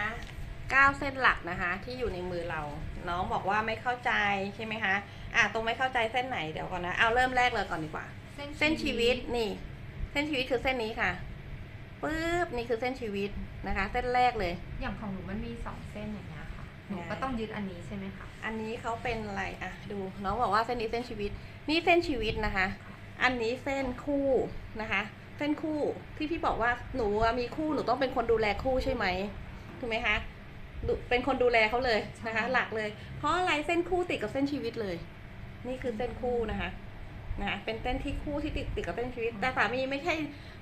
นะคะเก้าเส้นหลักนะคะที่อยู่ในมือเรา น้องบอกว่าไม่เข้าใจใช่ไหมคะอะตรงไม่เข้าใจเส้นไหนเดี๋ยวก่อนนะเอาเริ่มแรกเลยก่อนดีกว่า เส้นชีวิตนี่ เส้นชีวิตคือเส้นนี้ค่ะปึ๊บนี่คือเส้นชีวิตนะคะ เส้นแรกเลย อย่างของหนูมันมีสองเส้นอย่างเงี้ยค่ะหนูก็ต้องยึดอันนี้ใช่ไหมคะอันนี้เขาเป็นอะไรอะดูน้องบอกว่าเส้นนี้เส้นชีวิต นี่เส้นชีวิตนะคะ อันนี้เส้นคู่นะคะ เส้นคู่ที่พี่บอกว่าหนูอะมีคู่หนูต้องเป็นคนดูแลคู่ใช่ไหม ถูกไหมคะดูเป็นคนดูแลเขาเลยนะคะ หลักเลย เพราะอะไรเส้นคู่ติดกับเส้นชีวิตเลย นี่คือเส้นคู่นะคะนะคะเป็นเส้นที่คู่ที่ติดติดกับเส้นชีวิต แต่สามีไม่ใช่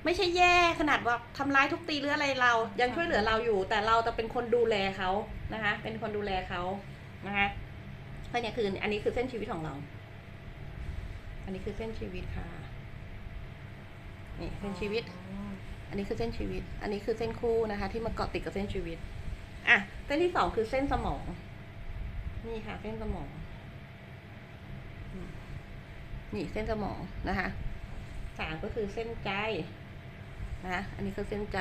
ไม่ใช่แย่ขนาดว่าทำร้ายทุบตีหรืออะไรเรา ยังช่วยเหลือเราอยู่ แต่เราจะเป็นคนดูแลเขานะคะ เป็นคนดูแลเขานะคะเพราะเนี่ยคืออันนี้คือเส้นชีวิตของเรา อันนี้คือเส้นชีวิตค่ะ นี่เส้นชีวิต อันนี้คือเส้นชีวิต อันนี้คือเส้นคู่นะคะ ที่มาเกาะติดกับเส้นชีวิต อะ เส้นที่สองคือเส้นสมอง นี่ค่ะ เส้นสมองอืมนี่เส้นสมองนะคะสามก็คือเส้นใจนะคะอันนี้คือเส้นใจ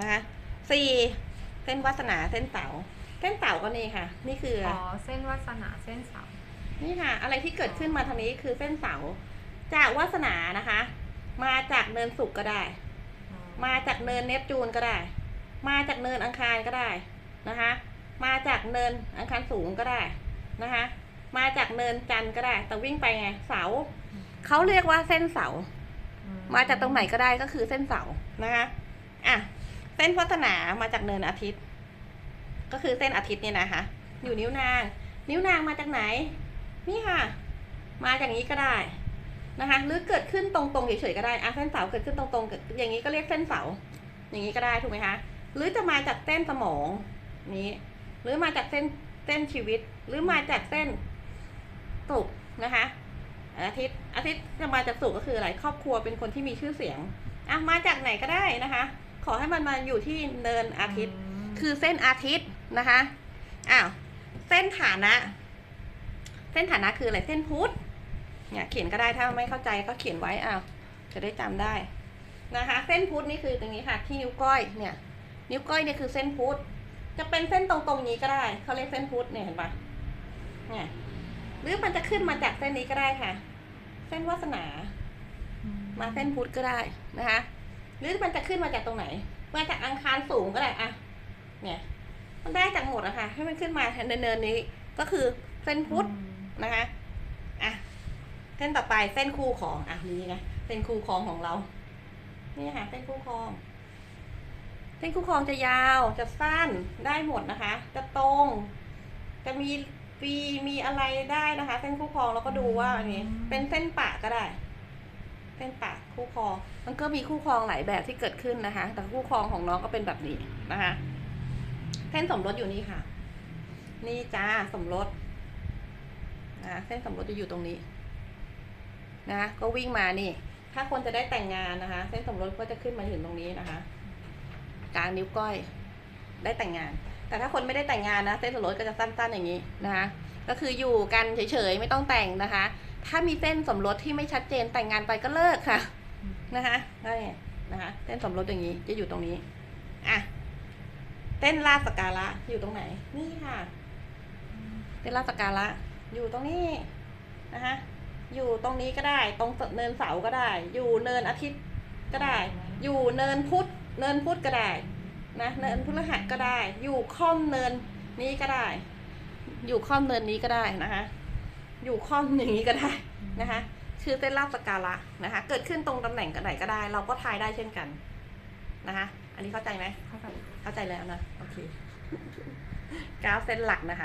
นะคะสี่เส้นวาสนาเส้นเสาเส้นเสาก็นี่ค่ะ นี่คือออ๋อเส้นวาสนาเส้นเสานี่ค่ะ อะไรที่เกิดขึ้นมาทางนี้คือเส้นเสาจากวาสนานะคะ มาจากเนินสุกก็ได้อ๋อ มาจากเนินเนปจูนก็ได้ มาจากเนินอังคารก็ได้นะคะ มาจากเนินอังคารสูงก็ได้นะคะ มาจากเนินจันทร์ก็ได้ แต่วิ่งไปไงเสาเขาเรียกว่าเส้นเสา มาจากตรงไหนก็ได้ก็คือเส้นเสานะคะอะเส้นพัฒนามาจากเนินอาทิตย์ ก็คือเส้นอาทิตย์เนี่ยนะคะ อยู่นิ้วนาง นิ้วนางมาจากไหน นี่ค่ะ มาจากนี้ก็ได้ นะคะหรือเกิดขึ้นตรงๆเฉยๆก็ได้อะเส้นเสาเกิดขึ้นตรงๆเกิดอย่างนี้ก็เรียกเส้นเสา อย่างนี้ก็ได้ถูกไหมคะหรือจะมาจากเส้นสมองนี้ หรือมาจากเส้นเส้นชีวิต หรือมาจากเส้นตุกนะคะอาทิตย์อาทิตย์จะมาจากสุขก็คืออะไรครอบครัวเป็นคนที่มีชื่อเสียงอะมาจากไหนก็ได้นะคะ ขอให้มันมาอยู่ที่เนินอาทิตย์มคือเส้นอาทิตย์นะคะอ้าวเส้นฐานะ เส้นฐานะคืออะไรเส้นพุทธ เนี่ยเขียนก็ได้ถ้าไม่เข้าใจก็เขียนไว้อ้าวจะได้จำได้นะคะ เส้นพุทธนี่คือตรงนี้ค่ะ ที่นิ้วก้อยเนี่ย นิ้วก้อยเนี่ยคือเส้นพุทธจะเป็นเส้นตรงๆนี้ก็ได้เขาเรียกเส้นพุทธเนี่ยเห็นปะเนี่ยหรือมันจะขึ้นมาจากเส้นนี้ก็ได้ค่ะ เส้นวาสนา มาเส้นพุทธก็ได้นะคะ หรือมันจะขึ้นมาจากตรงไหน มาจากอังคารสูงก็ได้อะเนี่ย มันได้จากหมดอะค่ะ ให้มันขึ้นมาเนินๆนี้ก็คือเส้นพุทธนะคะ เส้นต่อไปเส้นคู่ของอะนี่ไงเส้นคู่ครองของเรา นี่ค่ะเส้นคู่ครอง เส้นคู่ครองจะยาวจะสั้นได้หมดนะคะ จะตรง จะมีปีมีอะไรได้นะคะ เส้นคู่ครองแล้วก็ดูว่าอันนี้ เป็นเส้นปะก็ได้ เส้นปะคู่ครอง มันก็มีคู่ครองหลายแบบที่เกิดขึ้นนะคะ แต่คู่ครองของน้องก็เป็นแบบนี้นะคะ เส้นสมรสอยู่นี่ค่ะ นี่จ้าสมรสนะเส้นสมรสจะอยู่ตรงนี้ นะคะก็วิ่งมานี่ ถ้าคนจะได้แต่งงานนะคะ เส้นสมรสก็จะขึ้นมาถึงตรงนี้นะคะ กลางนิ้วก้อย ได้แต่งงาน แต่ถ้าคนไม่ได้แต่งงานนะ เส้นสมรสก็จะสั้นๆอย่างนี้นะคะ ก็คืออยู่กันเฉยๆไม่ต้องแต่งนะคะ ถ้ามีเส้นสมรสที่ไม่ชัดเจนแต่งงานไปก็เลิกค่ะนะคะนี่นะคะ เส้นสมรสอย่างนี้จะอยู่ตรงนี้อะเส้นลาสกการะอยู่ตรงไหน นี่ค่ะเส้นลาสกการะอยู่ตรงนี้นะคะ อยู่ตรงนี้ก็ได้ ตรงเนินเสาก็ได้ อยู่เนินอาทิตย์ก็ได้ อยู่เนินพุธเนินพุธก็ได้นะเนินพฤหัสก็ได้ อยู่ค่อมเนินนี้ก็ได้ อยู่ค่อมเนินนี้ก็ได้นะคะอยู่ค่อมอย่างนี้ก็ได้นะคะชื่อเส้นลาบสการะนะคะ เกิดขึ้นตรงตำแหน่งกันไหนก็ได้ เราก็ทายได้เช่นกันนะคะ อันนี้เข้าใจไหมเข้าใจเข้าใจแล้วนะ โอเค กราฟเส้นหลักนะคะ